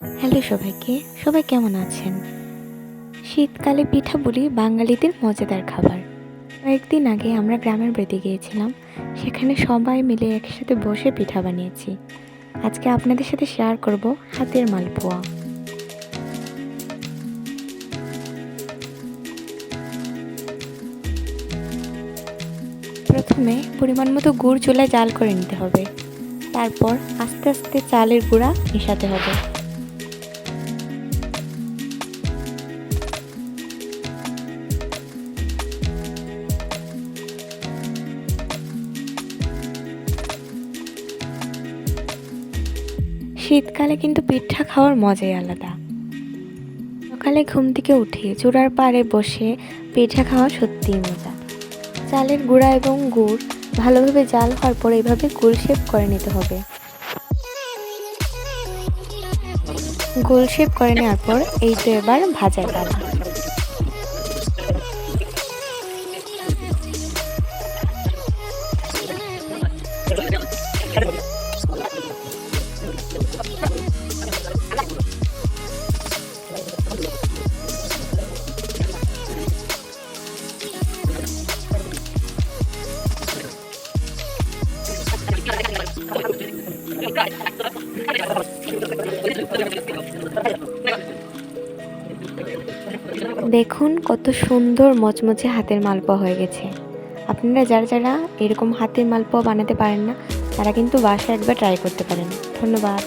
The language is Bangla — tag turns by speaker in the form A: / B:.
A: হ্যালো সবাইকে, সবাই কেমন আছেন? শীতকালে পিঠাপুলি বাঙালিদের মজাদার খাবার। কয়েকদিন আগে আমরা গ্রামের বাড়িতে গিয়েছিলাম, সেখানে সবাই মিলে একসাথে বসে পিঠা বানিয়েছি। আজকে আপনাদের সাথে শেয়ার করব হাতের মালপোয়া। প্রথমে পরিমাণ মতো গুড় চুলায় জাল করে নিতে হবে। তারপর আস্তে আস্তে চালের গুঁড়া মেশাতে হবে। শীতকালে কিন্তু পিঠা খাওয়ার মজাই আলাদা। সকালে ঘুম থেকে উঠে চূড়ার পাড়ে বসে পিঠা খাওয়া সত্যিই মজা। চালের গুঁড়া এবং গুড় ভালোভাবে জাল হওয়ার পর এইভাবে গোল শেপ করে নিতে হবে। গোল শেপ করে নেওয়ার পর এই তো এবার ভাজার পালা। দেখুন কত সুন্দর মচমচে হাতের মালপোয়া হয়ে গেছে। আপনারা যারা যারা এরকম হাতের মালপোয়া বানাতে পারেন না, তারা কিন্তু বাসায় একবার ট্রাই করতে পারেন। ধন্যবাদ।